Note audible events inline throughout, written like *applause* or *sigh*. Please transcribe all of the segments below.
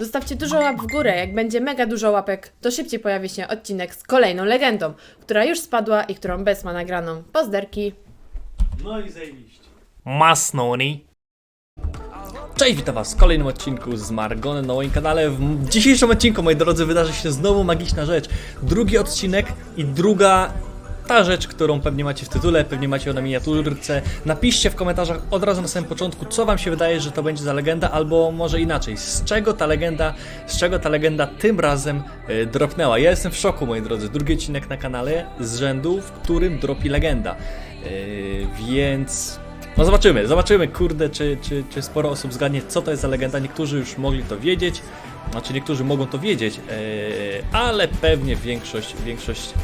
Zostawcie dużo łap w górę. Jak będzie mega dużo łapek, to szybciej pojawi się odcinek z kolejną legendą, która już spadła i którą Bez ma nagraną. Pozderki! No i zajebiście. Masnoni. Cześć, witam was w kolejnym odcinku z Margony na moim kanale. W dzisiejszym odcinku, moi drodzy, wydarzy się znowu magiczna rzecz. Drugi odcinek i druga ta rzecz, którą pewnie macie w tytule, pewnie macie ją na miniaturce. Napiszcie w komentarzach od razu na samym początku, co wam się wydaje, że to będzie za legenda, albo może inaczej, z czego ta legenda, z czego ta legenda tym razem y, dropnęła. Ja jestem w szoku, moi drodzy. Drugi odcinek na kanale z rzędu, w którym dropi legenda. Y, więc no zobaczymy, zobaczymy, kurde, czy, czy, czy sporo osób zgadnie, co to jest za legenda. Niektórzy już mogli to wiedzieć, znaczy niektórzy mogą to wiedzieć, yy, ale pewnie większość, większość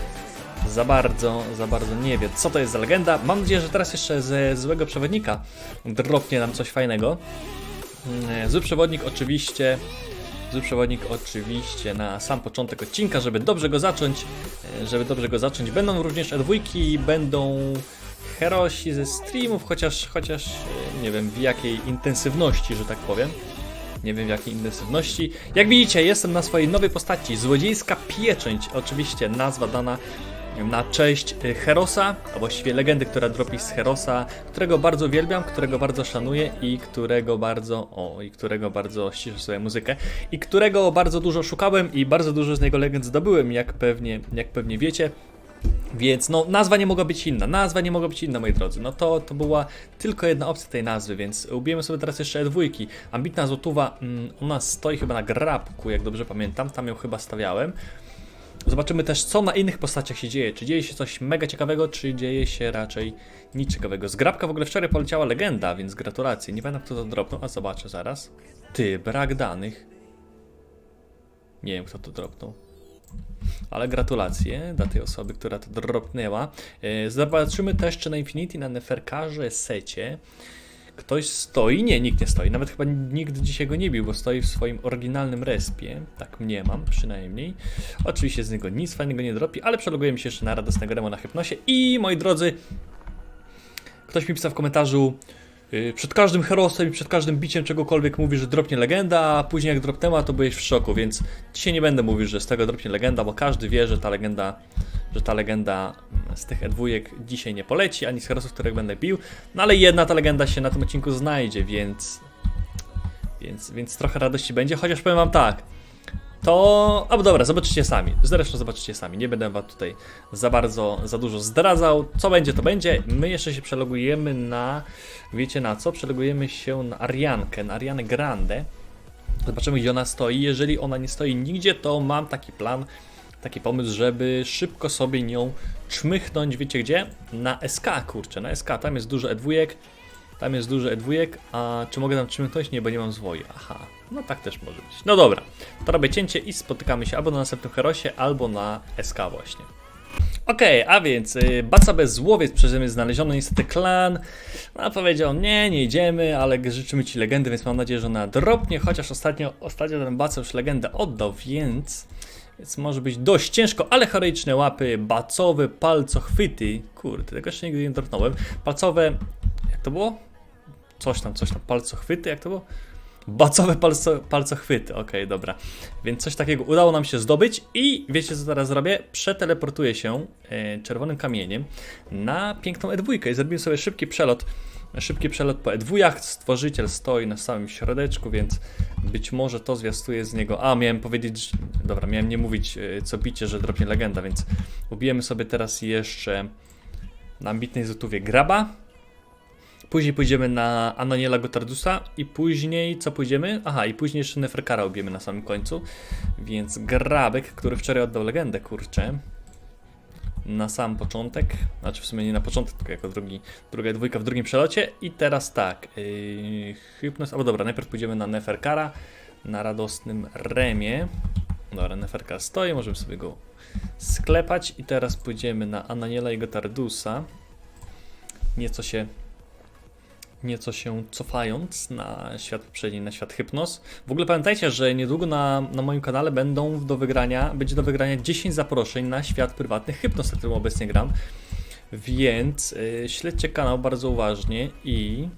za bardzo, za bardzo nie wie, co to jest za legenda. Mam nadzieję, że teraz jeszcze ze złego przewodnika dropnie nam coś fajnego. Yy, Zły przewodnik oczywiście, zły przewodnik oczywiście na sam początek odcinka, żeby dobrze go zacząć, yy, żeby dobrze go zacząć. Będą również E2, będą herosi ze streamów, chociaż, chociaż e, nie wiem w jakiej intensywności, że tak powiem. Nie wiem w jakiej intensywności. Jak widzicie, jestem na swojej nowej postaci. Złodziejska pieczęć. Oczywiście nazwa dana na cześć e, Herosa, a właściwie legendy, która dropi z Herosa, którego bardzo uwielbiam, którego bardzo szanuję i którego bardzo, o, i którego bardzo ściszę sobie muzykę, i którego bardzo dużo szukałem i bardzo dużo z niego legend zdobyłem, jak pewnie, jak pewnie wiecie. Więc no, nazwa nie mogła być inna, nazwa nie mogła być inna, moi drodzy. No to, to była tylko jedna opcja tej nazwy, więc ubijemy sobie teraz jeszcze E2. Ambitna złotówa, mm, ona stoi chyba na grabku, jak dobrze pamiętam, tam ją chyba stawiałem. Zobaczymy też, co na innych postaciach się dzieje. Czy dzieje się coś mega ciekawego, czy dzieje się raczej nic ciekawego. Z grabka w ogóle wczoraj poleciała legenda, więc gratulacje. Nie pamiętam, kto to dropnął, a zobaczę zaraz. Ty, brak danych. Nie wiem, kto to dropnął. Ale gratulacje dla tej osoby, która to dropnęła. E, Zobaczymy też, czy na Infinity, na Neferkarze secie ktoś stoi. Nie, nikt nie stoi. Nawet chyba nikt dzisiaj go nie bił, bo stoi w swoim oryginalnym respie. Tak mniemam, przynajmniej. Oczywiście z niego nic fajnego nie dropi, ale przelogujemy się jeszcze na radosnego remo na hypnosie. I moi drodzy, ktoś mi pisał w komentarzu. Yy, Przed każdym herosem i przed każdym biciem czegokolwiek mówi, że dropnie legenda, a później jak dropnęła, to byłeś w szoku, więc dzisiaj nie będę mówił, że z tego dropnie legenda, bo każdy wie, że ta legenda, że ta legenda z tych E2 dzisiaj nie poleci, ani z herosów, których będę bił, no ale jedna ta legenda się na tym odcinku znajdzie, więc więc, więc trochę radości będzie, chociaż powiem wam tak, to... Albo dobra, zobaczycie sami. Zresztą zobaczycie sami. Nie będę wam tutaj za bardzo, za dużo zdradzał. Co będzie, to będzie. My jeszcze się przelogujemy na... Wiecie na co? Przelogujemy się na Ariankę, na Arianę Grande. Zobaczymy, gdzie ona stoi. Jeżeli ona nie stoi nigdzie, to mam taki plan, taki pomysł, żeby szybko sobie nią czmychnąć, wiecie gdzie? Na SK, kurczę, na SK. Tam jest dużo E2, tam jest dużo E2, a czy mogę tam czmychnąć? Nie, bo nie mam zwoju. Aha, no tak też może być. No dobra, to robię cięcie i spotykamy się albo na następnym herosie, albo na SK właśnie. Okej, a więc y, Baca bez złowiec przeze mnie znaleziono niestety klan. No powiedział, nie, nie idziemy, ale życzymy ci legendy, więc mam nadzieję, że ona dropnie, chociaż ostatnio, ostatnio ten Baca już legendę oddał, więc... Więc może być dość ciężko, ale heroiczne łapy, bacowe palcochwyty. Kurde, tego jeszcze nigdy nie dropnąłem. Palcowe, jak to było? Coś tam, coś tam, palcochwyty, jak to było? Bacowe palco, palcochwyty, okej, dobra. Więc coś takiego udało nam się zdobyć i wiecie co teraz zrobię? Przeteleportuję się e, czerwonym kamieniem na piękną E2 i zrobimy sobie szybki przelot. Szybki przelot po E2. Stworzyciel stoi na samym środeczku, więc być może to zwiastuje z niego. A, miałem powiedzieć, dobra, miałem nie mówić e, co bicie, że dropnie legenda, więc ubijemy sobie teraz jeszcze na ambitnej zotówie graba. Później pójdziemy na Ananiela Gotardusa i później co pójdziemy? Aha, i później jeszcze Neferkara ubijemy na samym końcu. Więc Grabek, który wczoraj oddał legendę, kurczę. Na sam początek, znaczy w sumie nie na początek, tylko jako drugi, druga dwójka w drugim przelocie. I teraz tak, yy, Hypnos, albo dobra, najpierw pójdziemy na Neferkara, na radosnym remie. Dobra, Neferkar stoi, możemy sobie go sklepać. I teraz pójdziemy na Ananiela i Gotardusa. Nieco się nieco się cofając na świat poprzedni, na świat Hypnos. W ogóle pamiętajcie, że niedługo na, na moim kanale będą do wygrania, będzie do wygrania 10 zaproszeń na świat prywatny Hypnos, na którym obecnie gram. Więc yy, śledźcie kanał bardzo uważnie i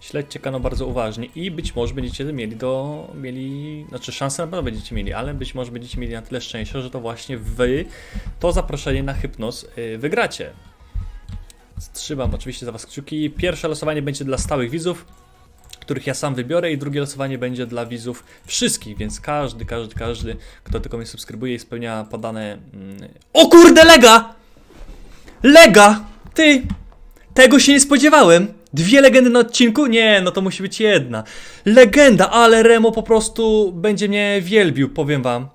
Śledźcie kanał bardzo uważnie i być może będziecie mieli do. mieli. Znaczy szansę na pewno będziecie mieli, ale być może będziecie mieli na tyle szczęścia, że to właśnie wy to zaproszenie na hypnoz y, wygracie. Trzymam oczywiście za was kciuki. Pierwsze losowanie będzie dla stałych widzów, których ja sam wybiorę, i drugie losowanie będzie dla widzów wszystkich, więc każdy, każdy, każdy, kto tylko mnie subskrybuje i spełnia podane. Mm... O kurde, lega! Lega! Ty! Tego się nie spodziewałem! Dwie legendy na odcinku? Nie, no to musi być jedna. Legenda, ale Remo po prostu będzie mnie wielbił, powiem wam.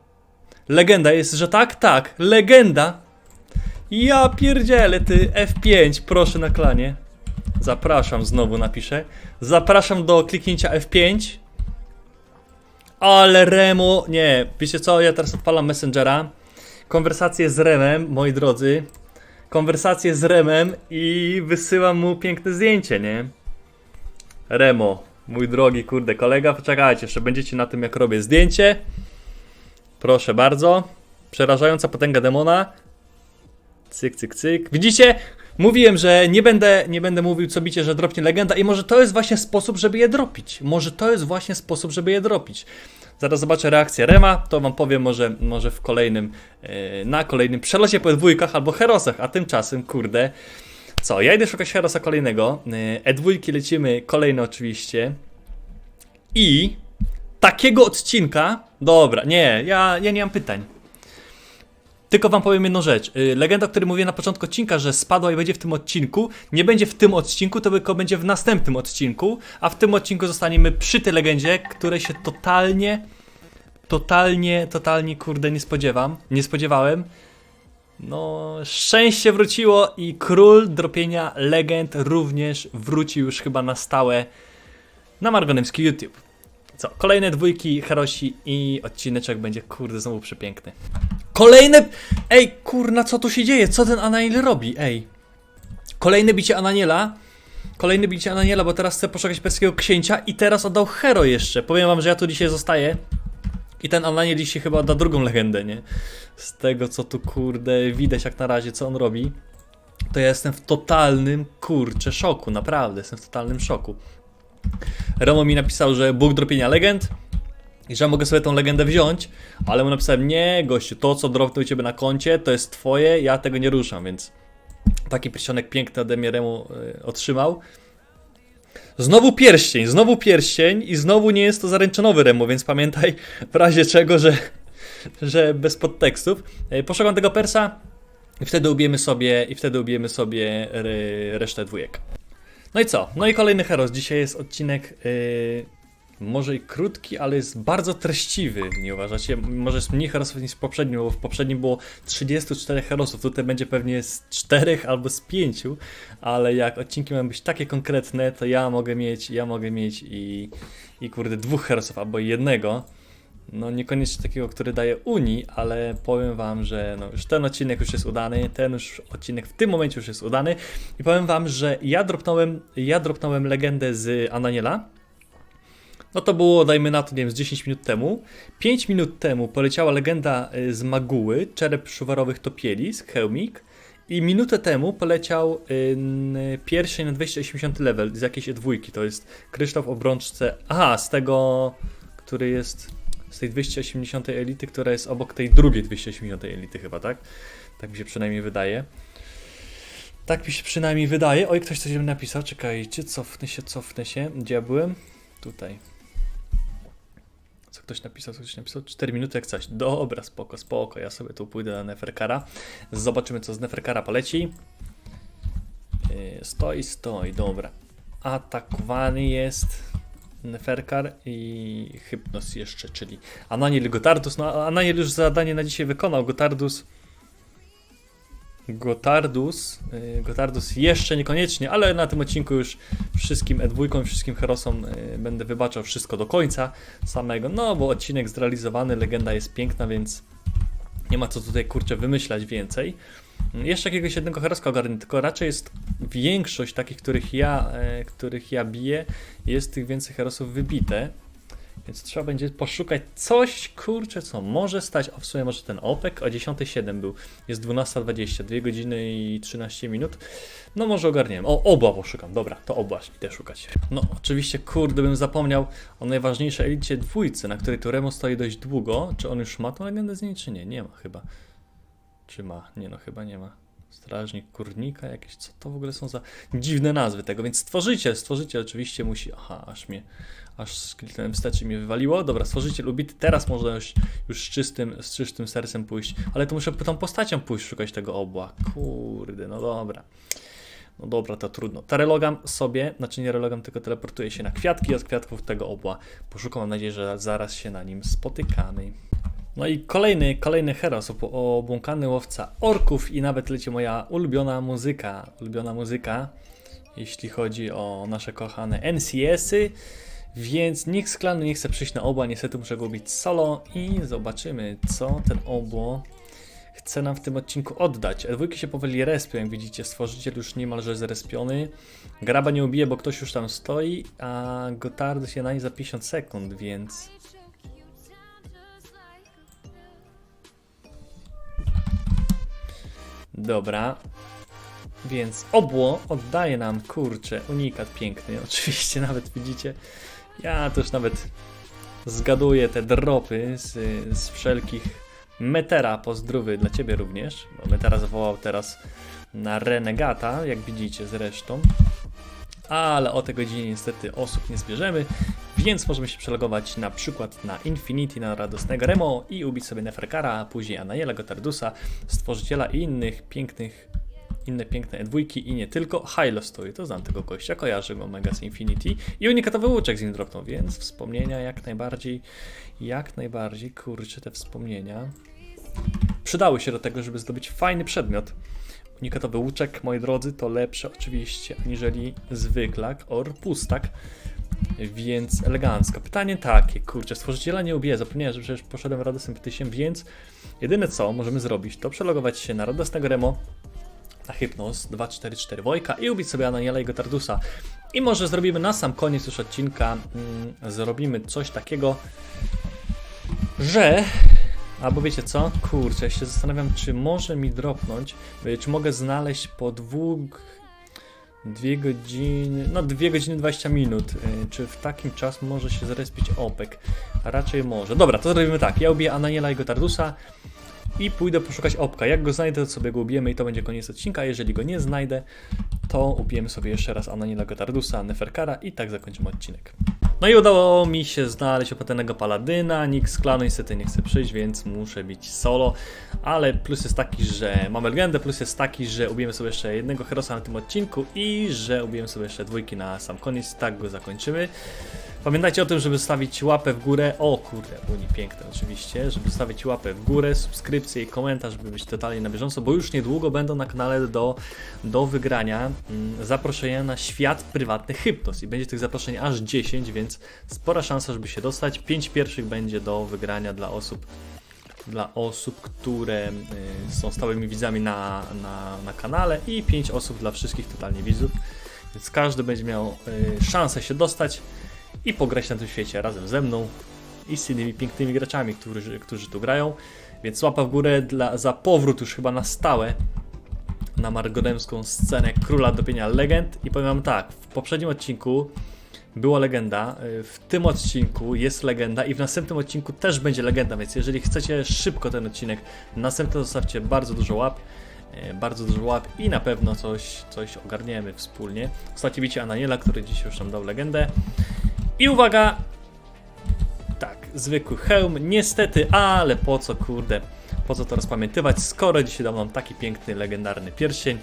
Legenda jest, że tak? Tak, legenda. Ja pierdzielę, ty F5, proszę na klanie. Zapraszam, znowu napiszę. Zapraszam do kliknięcia F5. Ale Remo, nie, wiecie co, ja teraz odpalam Messengera. Konwersację z Remem, moi drodzy. Konwersację z Remem i wysyłam mu piękne zdjęcie, nie? Remo, mój drogi, kurde, kolega, poczekajcie, jeszcze będziecie na tym, jak robię zdjęcie. Proszę bardzo. Przerażająca potęga demona. Cyk, cyk, cyk. Widzicie? Mówiłem, że nie będę, nie będę mówił co bicie, że dropnie legenda i może to jest właśnie sposób, żeby je dropić. Może to jest właśnie sposób, żeby je dropić. Zaraz zobaczę reakcję Rema, to wam powiem może, może w kolejnym, e, na kolejnym przelocie po dwójkach albo herosach, a tymczasem, kurde, co, ja idę szukać herosa kolejnego, e dwójki lecimy kolejne oczywiście i takiego odcinka, dobra, nie, ja, ja nie mam pytań. Tylko wam powiem jedną rzecz. Y, Legenda, o której mówiłem na początku odcinka, że spadła i będzie w tym odcinku, nie będzie w tym odcinku, to tylko będzie w następnym odcinku, a w tym odcinku zostaniemy przy tej legendzie, której się totalnie, totalnie, totalnie, kurde, nie spodziewam, nie spodziewałem. No, szczęście wróciło i król dropienia legend również wrócił już chyba na stałe na Margonemski YouTube. Co, kolejne dwójki, herosi i odcineczek będzie, kurde, znowu przepiękny. Kolejne... Ej, kurna, co tu się dzieje? Co ten Ananiel robi? Ej. Kolejne bicie Ananiela. Kolejne bicie Ananiela, bo teraz chcę poszukać perskiego księcia i teraz oddał Hero jeszcze. Powiem wam, że ja tu dzisiaj zostaję. I ten Ananiel dzisiaj chyba odda drugą legendę, nie? Z tego, co tu, kurde, widać jak na razie, co on robi. To ja jestem w totalnym, kurcze, szoku. Naprawdę, jestem w totalnym szoku. Remo mi napisał, że Bóg dropienia legend i że mogę sobie tą legendę wziąć, ale mu napisałem, nie gościu, to co dropnął u ciebie na koncie, to jest twoje, ja tego nie ruszam, więc taki pierścionek piękny ode mnie Remu y, otrzymał. Znowu pierścień, znowu pierścień i znowu nie jest to zaręczynowy Remu, więc pamiętaj w razie czego, że, że bez podtekstów. Y, Poszukam tego persa i wtedy ubijemy sobie, i wtedy ubijemy sobie re, resztę dwójek. No i co? No i kolejny heros. Dzisiaj jest odcinek yy, może i krótki, ale jest bardzo treściwy, nie uważacie? Może jest mniej herosów niż w poprzednim, bo w poprzednim było 34 herosów, tutaj będzie pewnie z 4 albo z 5, ale jak odcinki mają być takie konkretne, to ja mogę mieć, ja mogę mieć i, i kurde dwóch herosów albo jednego. No niekoniecznie takiego, który daje Unii, ale powiem wam, że no już ten odcinek już jest udany, ten już odcinek w tym momencie już jest udany i powiem wam, że ja dropnąłem, ja dropnąłem legendę z Ananiela, no to było, dajmy na to, nie wiem, z 10 minut temu. 5 minut temu poleciała legenda y, z Maguły, czerep szuwarowych topielisk, hełmik. I minutę temu poleciał y, pierścień na 280 level z jakiejś dwójki. To jest kryształ w obrączce. Aha, z tego, który jest z tej 280 elity, która jest obok tej drugiej 280 elity, chyba, tak? Tak mi się przynajmniej wydaje. Tak mi się przynajmniej wydaje. Oj, ktoś coś mi napisał. Czekajcie, cofnę się, cofnę się. Gdzie ja byłem? Tutaj. Ktoś napisał, ktoś napisał? 4 minuty jak coś. Dobra, spoko, spoko. Ja sobie tu pójdę na Neferkara. Zobaczymy, co z Neferkara poleci. Yy, Stoi, stoi, dobra. Atakowany jest Neferkar i Hypnos jeszcze, czyli Ananiel Gotardus. No, Ananiel już zadanie na dzisiaj wykonał. Gotardus. Gotardus. yy, Gotardus jeszcze niekoniecznie, ale na tym odcinku już wszystkim E2, wszystkim Herosom yy, będę wybaczał wszystko do końca samego. No, bo odcinek zrealizowany, legenda jest piękna, więc nie ma co tutaj kurczę wymyślać więcej. Mm, Jeszcze jakiegoś jednego heroska ogarnę, tylko raczej jest większość takich, których ja, których ja biję, jest tych więcej herosów wybite. Więc trzeba będzie poszukać coś, kurczę, co może stać. O, w sumie może ten OPEC o 10.07 był. Jest 12.20, 2 godziny i 13 minut. No może ogarniemy. O, obła poszukam. Dobra, to obła idę szukać. No, oczywiście, kurde, bym zapomniał o najważniejszej elicie dwójcy, na której tu Remo stoi dość długo. Czy on już ma tą legendę z niej, czy nie? Nie ma chyba. Czy ma? Nie no, chyba nie ma. Strażnik kurnika, jakieś, co to w ogóle są za dziwne nazwy tego, więc stworzyciel, stworzyciel oczywiście musi, aha, aż mnie, aż z kliknąłem wstecz i mnie wywaliło, dobra, stworzyciel ubity, teraz można już, już z, czystym, z czystym sercem pójść, ale to muszę tą postacią pójść szukać tego obła, kurde, no dobra. No dobra, to trudno. Terelogam sobie, znaczy nie relogam, tylko teleportuję się na kwiatki, z kwiatków tego obła poszukam. Mam nadzieję, że zaraz się na nim spotykamy. No i kolejny, kolejny heros, ob- obłąkany łowca orków i nawet leci moja ulubiona muzyka, ulubiona muzyka, jeśli chodzi o nasze kochane NCS-y, więc nikt z klanu nie chce przyjść na obła, niestety muszę go ubić solo i zobaczymy, co ten obło chce nam w tym odcinku oddać. Dwójki się powoli respią, jak widzicie, stworzyciel już niemalże zrespiony. Graba nie ubije, bo ktoś już tam stoi, a Gotard się na nie za 50 sekund, więc... Dobra. Więc obło oddaje nam, kurczę, unikat piękny. *laughs* Oczywiście nawet widzicie, ja też nawet zgaduję te dropy z, z wszelkich Metera pozdrowy dla ciebie również, bo Metera zawołał teraz na Renegata, jak widzicie zresztą. Ale o tej godzinie niestety osób nie zbierzemy, więc możemy się przelogować na przykład na Infinity, na radosnego Remo i ubić sobie Neferkara, a później Ananiela Gotardusa, stworzyciela i innych pięknych, inne piękne dwójki i nie tylko. Hilo stoi, to znam tego gościa, kojarzę go mega z Infinity i unikatowy łuczek z nim dropnął, więc wspomnienia jak najbardziej, jak najbardziej, kurczę te wspomnienia przydały się do tego, żeby zdobyć fajny przedmiot. Unikatowy łuczek, moi drodzy, to lepsze oczywiście aniżeli zwyklak or pustak, więc elegancko. Pytanie takie, kurczę, stworzyciela nie ubiję, zapomniałem, że przecież poszedłem radosnym ptysiem, więc jedyne co możemy zrobić, to przelogować się na radosnego Remo, na Hypnos 244 Wojka i ubić sobie Ananiela i Gotardusa. I może zrobimy na sam koniec już odcinka, mm, zrobimy coś takiego, że Albo wiecie co? Kurczę, ja się zastanawiam, czy może mi dropnąć, y, czy mogę znaleźć po dwóch, dwie godziny, no dwie godziny 20 minut, y, czy w takim czas może się zrespić OPEC? A raczej może. Dobra, to zrobimy tak, ja ubiję Ananiela i Gotardusa i pójdę poszukać opka. Jak go znajdę, to sobie go ubijemy i to będzie koniec odcinka. Jeżeli go nie znajdę, to ubijemy sobie jeszcze raz Ananiela Gotardusa, Neferkara i tak zakończymy odcinek. No i udało mi się znaleźć opłatanego paladyna, nikt z klanu niestety nie chce przyjść, więc muszę bić solo, ale plus jest taki, że mamy legendę, plus jest taki, że ubijemy sobie jeszcze jednego herosa na tym odcinku i że ubijemy sobie jeszcze dwójki na sam koniec, tak go zakończymy. Pamiętajcie o tym, żeby stawić łapę w górę. O kurde, uni piękne oczywiście, żeby stawić łapę w górę, subskrypcję i komentarz, żeby być totalnie na bieżąco, bo już niedługo będą na kanale do, do wygrania mm, zaproszenia na świat prywatny Hypnos i będzie tych zaproszeń aż 10, więc spora szansa, żeby się dostać. 5 pierwszych będzie do wygrania dla osób dla osób, które y, są stałymi widzami na, na, na kanale i 5 osób dla wszystkich totalnie widzów. Więc każdy będzie miał y, szansę się dostać i pograć na tym świecie razem ze mną i z innymi pięknymi graczami, którzy, którzy tu grają. Więc łapa w górę dla, za powrót już chyba na stałe na margodemską scenę Króla Dopienia Legend. I powiem wam tak, w poprzednim odcinku była legenda, y, w tym odcinku jest legenda i w następnym odcinku też będzie legenda, więc jeżeli chcecie szybko ten odcinek, następny zostawcie bardzo dużo łap, y, bardzo dużo łap i na pewno coś, coś ogarniemy wspólnie. Ostatnio widzicie Ananiela, który dzisiaj już nam dał legendę. I uwaga! Tak, zwykły hełm, niestety, ale po co kurde, po co to rozpamiętywać, skoro dzisiaj dał nam taki piękny, legendarny pierścień.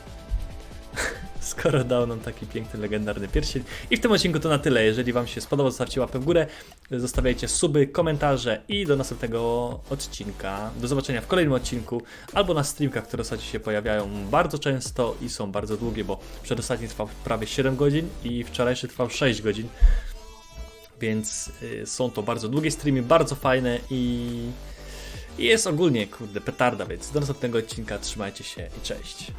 *laughs* skoro dał nam taki piękny, legendarny pierścień. I w tym odcinku to na tyle. Jeżeli Wam się spodobał, zostawcie łapę w górę, zostawiajcie suby, komentarze i do następnego odcinka. Do zobaczenia w kolejnym odcinku albo na streamkach, które ostatnio się pojawiają bardzo często i są bardzo długie, bo przedostatni trwał prawie 7 godzin i wczorajszy trwał 6 godzin. Więc y, są to bardzo długie streamy, bardzo fajne i jest ogólnie, kurde, petarda, więc do następnego odcinka trzymajcie się i cześć.